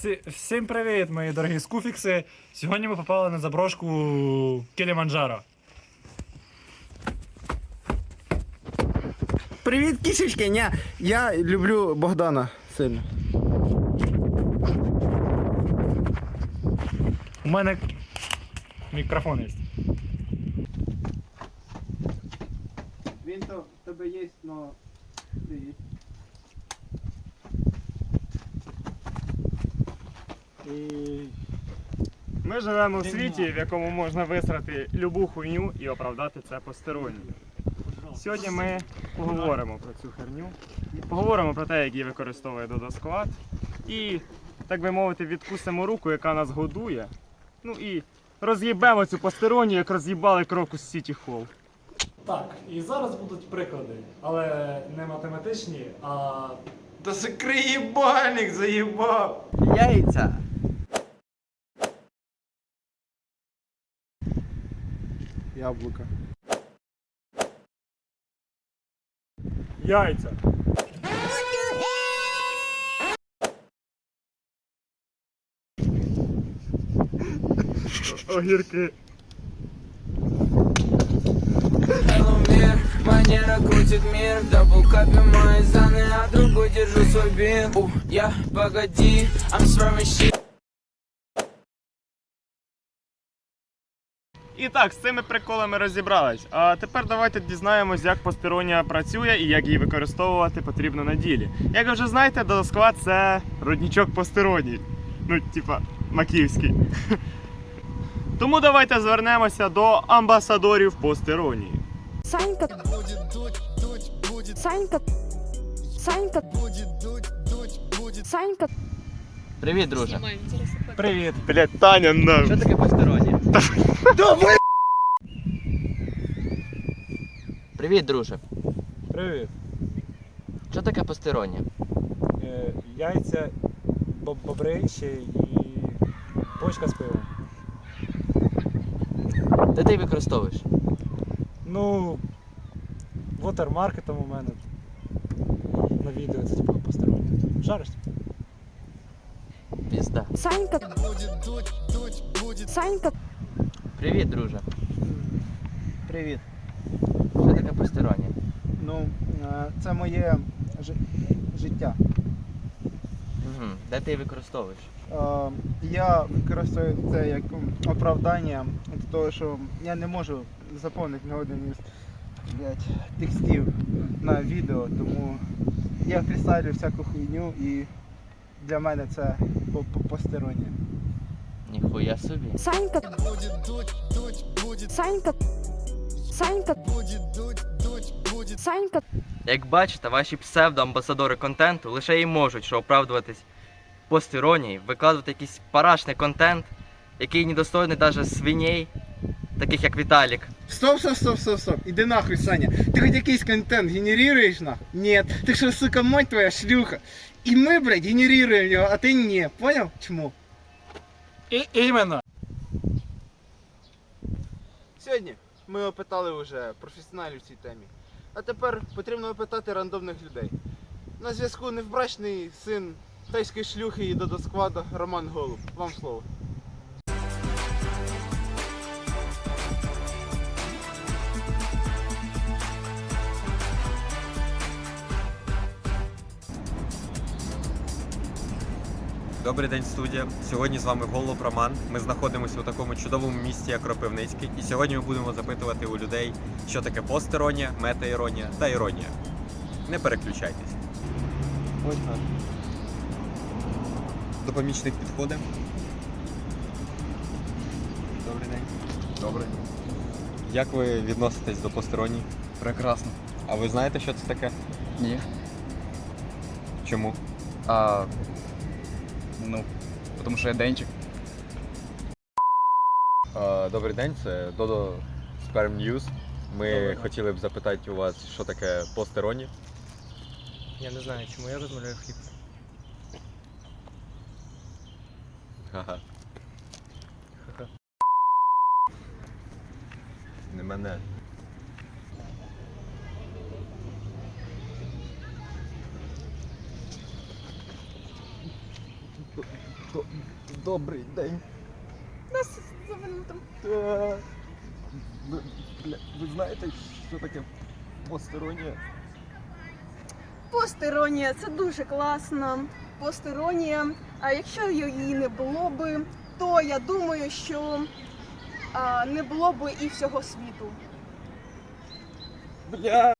Всі, всім привіт, мої дорогі скуфікси. Сьогодні ми попали на заброшку Кіліманджаро. Привіт, кішечки! Ня, я люблю Богдана сильно. У мене мікрофон є. Він то в тебе є, но стоїть. Ми живемо в світі, в якому можна висрати любу хуйню і оправдати це посторонньо. Сьогодні ми поговоримо про цю херню, поговоримо про те, як її використовує Додосклад, і, так би мовити, відкусимо руку, яка нас годує. Ну і роз'їбемо цю посторонню, як роз'їбали Крокус Сіті Холл. Так, і зараз будуть приклади, але не математичні, а. Та закрий їбальник, заїбав! Яйця. Яблука. Яйця. Огірки. Мир, манера крутит мир Дабл капи мои заны, а другой держу свой бин я, погоди, I'm swerving shit І так, з цими приколами розібрались. А тепер давайте дізнаємось, як постеронія працює і як її використовувати потрібно на ділі. Як ви вже знаєте, додосклад це роднічок постероній. Ну, типа, маківський. Тому давайте звернемося до амбасадорів постеронії. Санька. Санька. Санька. Санька. Привіт, друже. Привіт, блядь, Таня на. Що таке постороннє? Привіт, друже. Привіт. Що таке постороннє? Е, яйця, боб- і бочка з пивом. Де ти використовуєш? Ну, вотермаркетом у мене. На відео це типу постороннє. Жариш? Пізда. Санька. Санька. Привіт, друже. Привіт. Що таке постороннє? Ну, е, це моє жи- життя. Угу. Де ти використовуєш? Е, Я використовую це як оправдання до того, що я не можу заповнити не один із блядь, текстів на відео, тому я фрістайлю всяку хуйню і для мене це по- по- постороннє. Ніхуя собі. Санька. Санька. Санька. Санька. Як бачите, ваші псевдоамбасадори контенту лише і можуть що оправдуватись постіронії, викладувати якийсь парашний контент, який недостойний навіть свиней, таких як Віталік. Стоп, стоп, стоп, стоп, стоп. Іди нахуй, Саня. Ти хоч якийсь контент генерируєш нахуй? Нет. Ти що, сука, мать твоя шлюха. І ми, блядь, генерируємо його, а ти ні. Поняв? Чому? І, іменно. Сьогодні ми опитали вже професіоналів в цій темі. А тепер потрібно опитати рандомних людей. На зв'язку невбрачний син тайської шлюхи і додосквада Роман Голуб. Вам слово. Добрий день, студія. Сьогодні з вами Голуб Роман. Ми знаходимося у такому чудовому місті, як Кропивницький. І сьогодні ми будемо запитувати у людей, що таке постіронія, метаіронія та іронія. Не переключайтесь. Ось так. До помічних підходимо. Добрий день. Добрий. Як ви відноситесь до посторонніх? Прекрасно. А ви знаєте, що це таке? Ні. Чому? А, ну, тому що я денчик. Добрий день, це Додо Sperm News. Ми хотіли б запитати у вас, що таке постероні. Я не знаю, чому я розмовляю хліб. Ага. Не мене. Добрий день. Нас завели там. Ви, ви знаєте, що таке постороння? Постеронія це дуже класно. Постеронія. А якщо її не було би, то я думаю, що а, не було би і всього світу. Бля.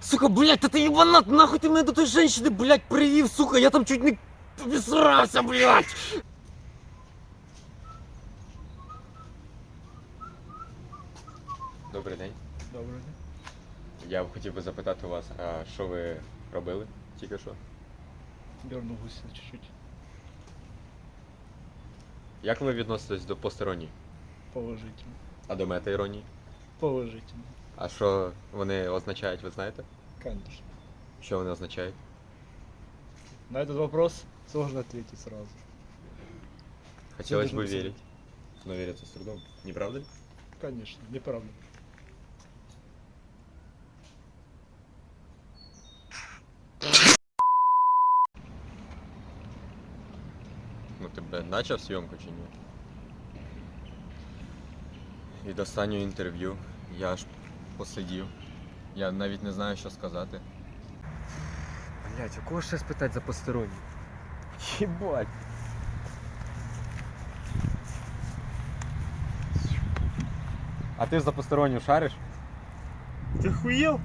Сука, блядь, та ти ебанат, нахуй ти мене до той женщини, блядь, привів, сука, я там чуть не обісрався, блядь. Добрий день. Добре. Я б хотів би запитати у вас, а що ви робили тільки що? Дернувся чуть-чуть. Як ви відноситесь до посторонніх? Положительно. А до мета-іронії? Положительно. А що вони означають, ви знаєте? Конечно. Що вони означають? На этот вопрос сложно ответить сразу. Хотілося Це б дуже. Но віриться з трудом. Не правда ли? Конечно, неправда. Ну ти б почав зйомку чи ні? Від останнього інтерв'ю я аж посидів. Я навіть не знаю, що сказати. Блядь, у кого ще спитати за посторонні? Єбать. А ты за посторонню шаришь? Ты хуєл?